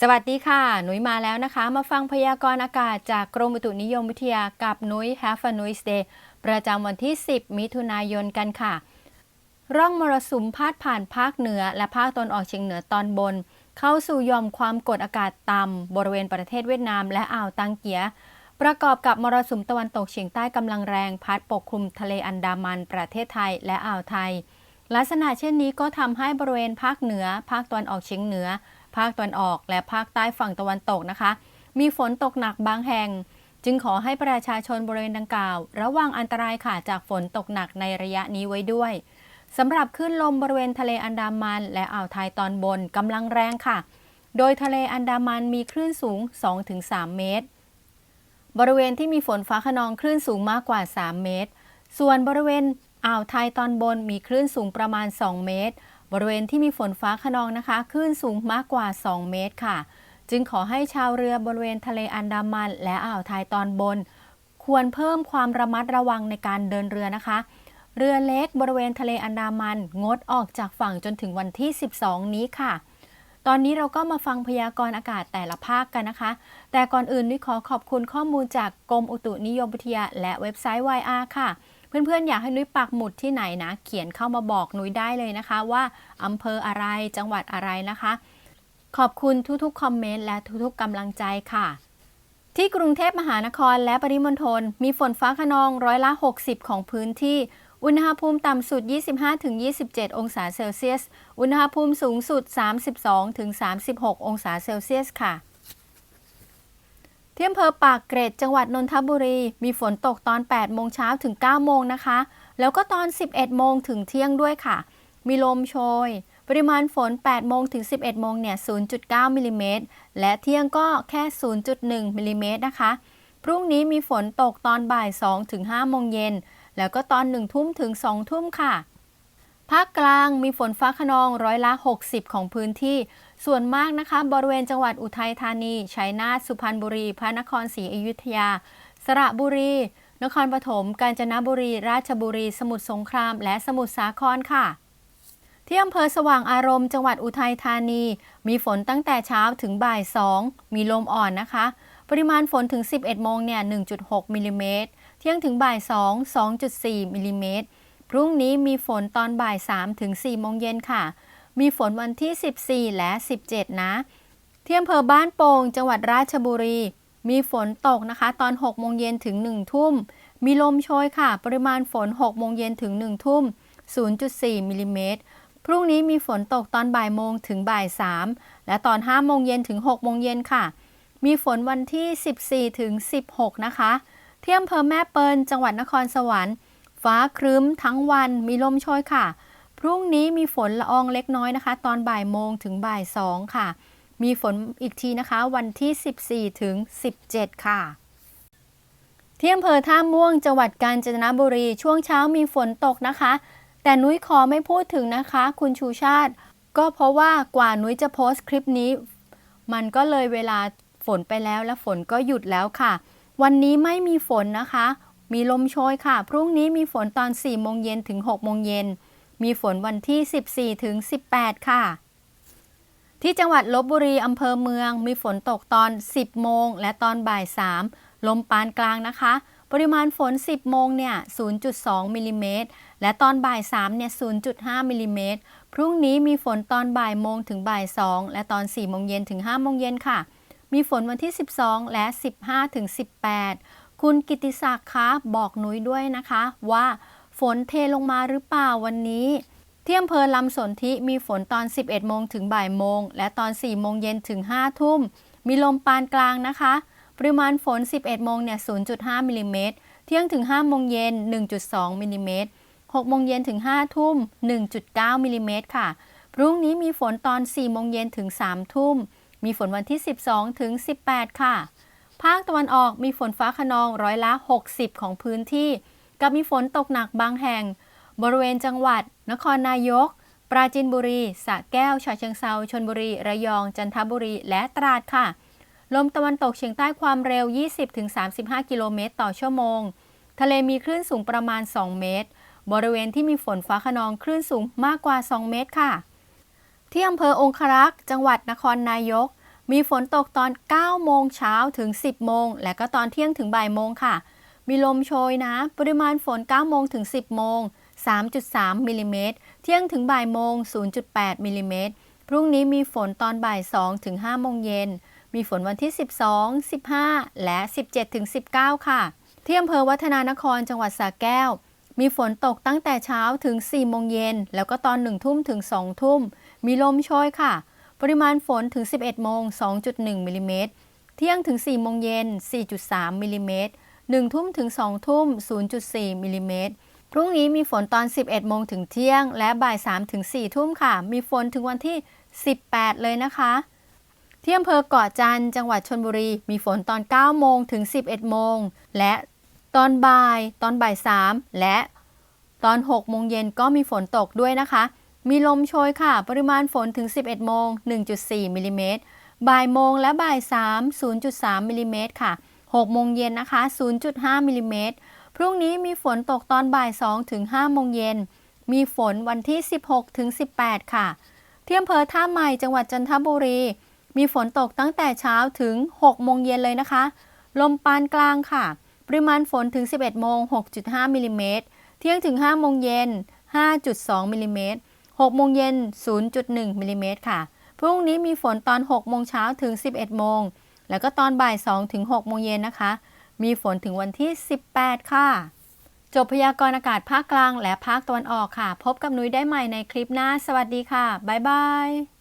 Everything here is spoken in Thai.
สวัสดีค่ะ หนุยมาแล้วนะคะ มาฟังพยากรณ์อากาศจากกรมอุตุนิยมวิทยากับหนุย Have a Nice Day ประจำวันที่ 10 มิถุนายนกันค่ะ ร่องมรสุมพาดผ่านภาคเหนือ และภาคตอนออกเฉียงเหนือตอนบน เข้าสู่ยอมความกดอากาศต่ำบริเวณประเทศเวียดนามและอ่าวตังเกีย ประกอบกับมรสุมตะวันตกเฉียงใต้กำลังแรงพัดปกคลุมทะเลอันดามัน ประเทศไทยและอ่าวไทย ลักษณะเช่นนี้ก็ทำให้บริเวณภาคเหนือ ภาคตะวันออกเฉียงเหนือ ภาคตะวันออกและภาคใต้ฝั่งตะวันตกนะคะ มีฝนตกหนักบางแห่ง จึงขอให้ประชาชนบริเวณดังกล่าว ระวังอันตรายค่ะจากฝนตกหนักในระยะนี้ไว้ด้วยสำหรับคลื่นลมบริเวณทะเลอันดามัน และอ่าวไทยตอนบนกำลังแรงค่ะ โดยทะเลอันดามันมีคลื่นสูง 2-3 เมตร บริเวณที่มีฝนฟ้าขนองคลื่นสูงมากกว่า 3 เมตร ส่วนบริเวณอ่าวไทยตอนบนมีคลื่นสูงประมาณ 2 เมตร บริเวณที่มีฝนฟ้าขนองนะคะคลื่นสูงมากกว่า 2 เมตรค่ะ จึงขอให้ชาวเรือบริเวณทะเลอันดามัน และอ่าวไทยตอนบน ควรเพิ่มความระมัดระวังในการเดินเรือนะคะ เรือเล็กบริเวณทะเลอันดามัน งดออกจากฝั่งจนถึงวันที่ 12 นี้ค่ะ ตอนนี้เราก็มาฟังพยากรณ์อากาศแต่ละภาคกันนะคะ แต่ก่อนอื่นนุ้ยขอขอบคุณข้อมูลจากกรมอุตุนิยมวิทยา และเว็บไซต์ YR ค่ะ เพื่อนๆ อยากให้นุ้ยปักหมุดที่ไหนนะ เขียนเข้ามาบอกนุ้ยได้เลยนะคะว่าอำเภออะไรจังหวัดอะไรนะคะ ขอบคุณทุกๆคอมเมนต์และทุกๆกำลังใจค่ะ ที่กรุงเทพมหานครและปริมณฑลมีฝนฟ้าขนองร้อยละ 60 ของพื้นที่อุณหภูมิต่ำสุด 25-27 องศาเซลเซียส อุณหภูมิสูงสุด 32-36 องศาเซลเซียสค่ะ ที่อำเภอปากเกร็ดจังหวัดนนทบุรี มีฝนตกตอน 8 โมงเช้าถึง 9 โมงนะคะ แล้วก็ตอน 11 โมงถึงเที่ยงด้วยค่ะ มีลมโชย ปริมาณฝน 8 โมงถึง 11 โมงเนี่ย 0.9มิลลิเมตร และเที่ยงก็แค่ 0.1มิลลิเมตรนะคะ พรุ่งนี้มีฝนตกตอนบ่าย 2 ถึง 5 โมงเย็น แล้วก็ตอน 1 ทุ่มถึง 2 ทุ่มค่ะ ภาคกลางมีฝนฟ้าขนองร้อยละ 60 ของพื้นที่ ส่วนมากนะคะ บริเวณจังหวัดอุทัยธานี ชัยนาท สุพรรณบุรี พระนครศรีอยุธยา สระบุรี นครปฐม กาญจนบุรี ราชบุรี สมุทรสงคราม และสมุทรสาครค่ะ ที่อำเภอสว่างอารมณ์ จังหวัดอุทัยธานี มีฝนตั้งแต่เช้าถึงบ่าย 2 มีลมอ่อนนะคะ ปริมาณฝนถึง 11 โมงเนี่ย 1.6 มิลลิเมตร เที่ยงถึงบ่าย 2 2.4 มิลลิเมตร พรุ่งนี้มีฝนตอนบ่าย 3 ถึง 4 โมงเย็นค่ะ มีฝนวันที่ 14 และ 17 นะ ที่อำเภอบ้านโป่งจังหวัดราชบุรี มีฝนตกนะคะ ตอน 6 โมงเย็นถึง 1 ทุ่ม มีลมโชยค่ะ ปริมาณฝน 6 โมงเย็นถึง 1 ทุ่ม 0.4 มิลลิเมตร พรุ่งนี้มีฝนตกตอนบ่ายโมงถึงบ่าย 3 และตอน 5 โมงเย็นถึง 6 โมงเย็นค่ะ มีฝนวันที่ 14 ถึง 16 นะคะ ที่อำเภอแม่เปิลจังหวัดนครสวรรค์ ฟ้าครึ้มทั้งวัน มีลมโชยค่ะ รุ่งนี้มีฝนละอองเล็กน้อยนะคะ ตอนบ่ายโมงถึงบ่าย2ค่ะ มีฝนอีกทีนะคะ วันที่ 14 ถึง 17 ค่ะ ที่อำเภอท่าม่วงจังหวัดกาญจนบุรีช่วงเช้ามีฝนตกนะคะ แต่นุ้ยขอไม่พูดถึงนะคะ คุณชูชาติ ก็เพราะว่ากว่านุ้ยจะโพสต์คลิปนี้ มันก็เลยเวลาฝนไปแล้วและฝนก็หยุดแล้วค่ะ วันนี้ไม่มีฝนนะคะ มีลมโชยค่ะ พรุ่งนี้มีฝนตอน4โมงเย็นถึง6โมงเย็น มีฝนวันที่ 14 ถึง 18 ค่ะ ที่จังหวัดลบบุรีอำเภอเมือง มีฝนตกตอน 10 โมง และตอนบ่าย 3 ลมปานกลางนะคะ ปริมาณฝน 10 โมงเนี่ย 0.2 มิลลิเมตร และตอนบ่าย 3 เนี่ย 0.5 มิลลิเมตร พรุ่งนี้มีฝนตอนบ่ายโมงถึงบ่าย 2 และตอน 4 โมงเย็นถึง 5 โมงเย็นค่ะ มีฝนวันที่ 12 และ 15 ถึง 18 คุณกิติศักดิ์คะบอกหนุ้ยด้วยนะคะว่า ฝนเทลงมาหรือเปล่าวันนี้ ที่อำเภอลำสนธิมีฝนตอน 11 โมงถึงบ่ายโมง และตอน 4 โมงเย็นถึง 5 ทุ่ม มีลมปานกลางนะคะ ปริมาณฝน 11 โมงเนี่ย 0.5 มิลลิเมตร เที่ยงถึง 5 โมงเย็น 1.2 มิลลิเมตร 6 โมงเย็นถึง 5 ทุ่ม 1.9 มิลลิเมตรค่ะ พรุ่งนี้มีฝนตอน 4 โมงเย็นถึง 3 ทุ่ม มีฝนวันที่ 12 ถึง 18 ค่ะ ภาคตะวันออกมีฝนฟ้าขนองร้อยละ 60 ของพื้นที่ กับมีฝนตกหนักบางแห่ง บริเวณจังหวัด นครนายก ปราจีนบุรี สระแก้วฉะเชิงเซาชนบุรี ระยอง จันทบุรี และตราดค่ะ ลมตะวันตกเฉียงใต้ความเร็ว 20-35 กิโลเมตรต่อชั่วโมง ทะเลมีคลื่นสูงประมาณ 2 เมตร บริเวณที่มีฝนฟ้าขนองคลื่นสูงมากกว่า 2 เมตรค่ะ ที่อำเภอองครักษ์ จังหวัดนครนายก มีฝนตกตอน 9 โมงเช้าถึง 10 โมง และก็ตอนเที่ยงถึงบ่ายโมงค่ะ มีลมโชยนะ ปริมาณฝน 9 โมงถึง 10 โมง 3.3 มิลลิเมตร เที่ยงถึงบ่ายโมง 0.8 มิลลิเมตร พรุ่งนี้มีฝนตอนบ่าย 2 ถึง 5 โมงเย็น มีฝนวันที่ 12 15 และ 17 ถึง 19 ค่ะ ที่อำเภอวัฒนานครจังหวัดสระแก้ว มีฝนตกตั้งแต่เช้าถึง 4 โมงเย็น แล้วก็ตอน 1 ทุ่มถึง 2 ทุ่ม มีลมโชยค่ะ ปริมาณฝนถึง 11 โมง 2.1 มิลลิเมตร เที่ยงถึง 4 โมงเย็น 4.3 มิลลิเมตร 1 ทุ่มถึง 2 ทุ่ม 0.4 มิลลิเมตร พรุ่งนี้มีฝนตอน 11 โมงถึงเที่ยง และบ่าย 3 ถึง 4 ทุ่มค่ะ มีฝนถึงวันที่ 18 เลยนะคะ ที่อำเภอเกาะจันทร์จังหวัดชนบุรี มีฝนตอน 9 โมงถึง 11 โมง และตอนบ่าย ตอนบ่าย 3 และตอน 6 โมงเย็นก็มีฝนตกด้วยนะคะ มีลมโชยค่ะ ปริมาณฝนถึง 11 โมง 1.4 มิลลิเมตร บ่ายโมงและบ่าย 3 0.3 มิลลิเมตรค่ะ 6โมงเย็นนะคะ 0.5มิลลิเมตร พรุ่งนี้มีฝนตกตอนบ่าย 2 ถึง 5 โมงเย็น มีฝนวันที่ 16 ถึง 18 ค่ะ ที่อำเภอท่าใหม่จังหวัดจันทบุรี มีฝนตกตั้งแต่เช้าถึง 6 โมงเย็นเลยนะคะ ลมปานกลางค่ะ ปริมาณฝนถึง 11 โมง 6.5มิลลิเมตร เที่ยงถึง 5 โมงเย็น 5.2มิลลิเมตร6โมงเย็น 0.1มิลลิเมตรค่ะ พรุ่งนี้มีฝนตอน 6 โมงเช้าถึง 11 โมง แล้วก็ตอนบ่าย2ถึง6โมงเย็นนะคะ มีฝนถึงวันที่ 18 ค่ะ จบพยากรณ์อากาศภาคกลางและภาคตะวันออกค่ะ พบกับนุ้ยได้ใหม่ในคลิปหน้า สวัสดีค่ะ บ๊ายบาย